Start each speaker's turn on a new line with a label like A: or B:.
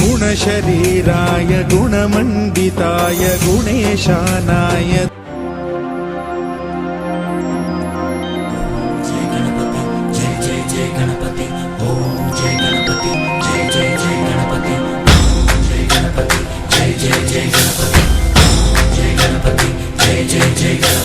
A: गुणशरीराय गुणमण्डिताय गुणेशानाय
B: जय गणपति जय जय गणपति ॐ जय गणपति